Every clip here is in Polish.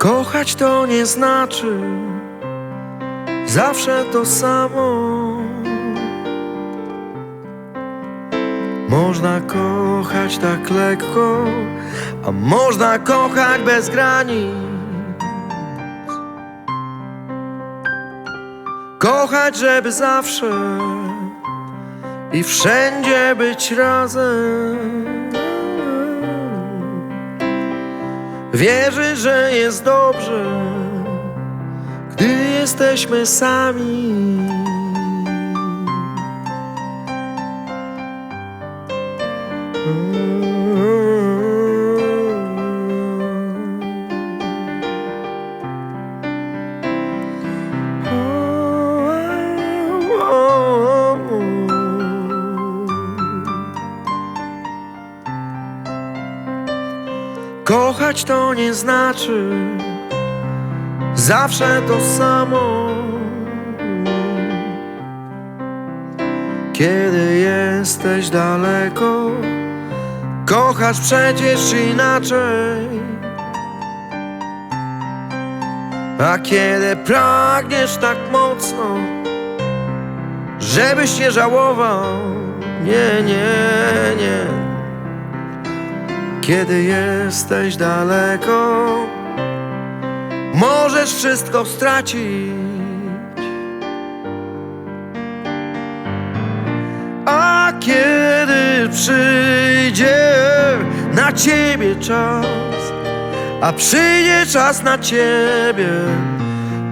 Kochać to nie znaczy zawsze to samo. Można kochać tak lekko, a można kochać bez granic. Kochać, żeby zawsze i wszędzie być razem. Wierzy, że jest dobrze, gdy jesteśmy sami. Kochać to nie znaczy zawsze to samo. Kiedy jesteś daleko, kochasz przecież inaczej. A kiedy pragniesz tak mocno, żebyś nie żałował, nie, nie, nie. Kiedy jesteś daleko, możesz wszystko stracić. A kiedy przyjdzie na ciebie czas, a przyjdzie czas na ciebie,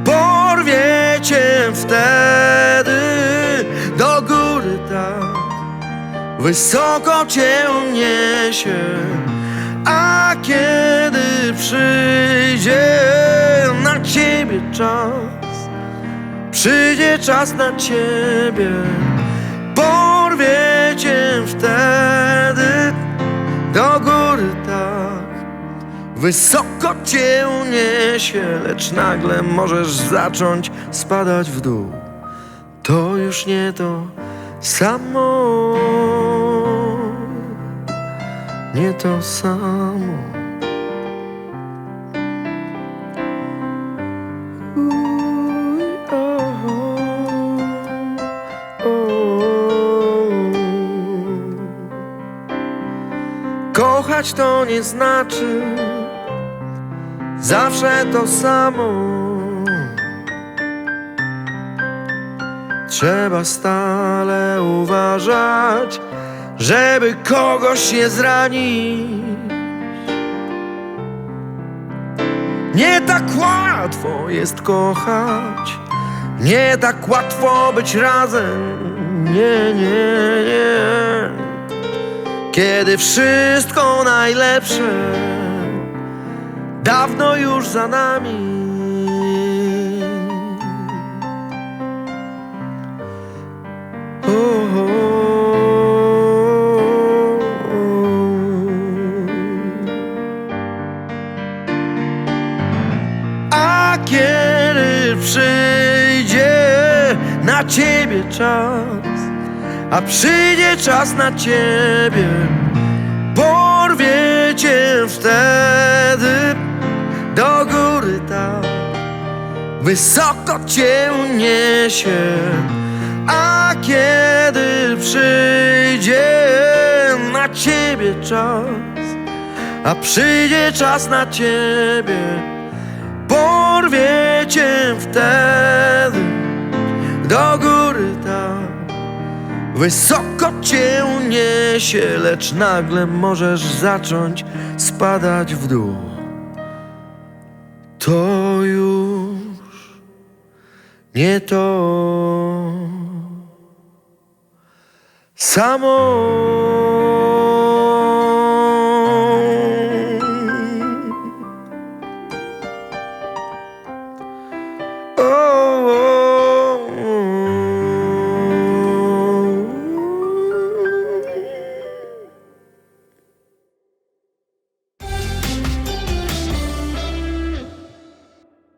porwie cię wtedy do góry tak, wysoko cię niesie. A kiedy przyjdzie na ciebie czas, przyjdzie czas na ciebie, porwie cię wtedy do góry tak. Wysoko cię niesie, lecz nagle możesz zacząć spadać w dół. To już nie to samo. Nie to samo. Kochać to nie znaczy zawsze to samo. Trzeba stale uważać, żeby kogoś nie zranić. Nie tak łatwo jest kochać, nie tak łatwo być razem. Nie, nie, nie. Kiedy wszystko najlepsze dawno już za nami. Przyjdzie na ciebie czas, a przyjdzie czas na ciebie, porwie cię wtedy do góry tak, wysoko cię niesie. A kiedy przyjdzie na ciebie czas, a przyjdzie czas na ciebie, porwie cię wtedy do góry tak. Wysoko cię niesie, lecz nagle możesz zacząć spadać w dół. To już nie to samo.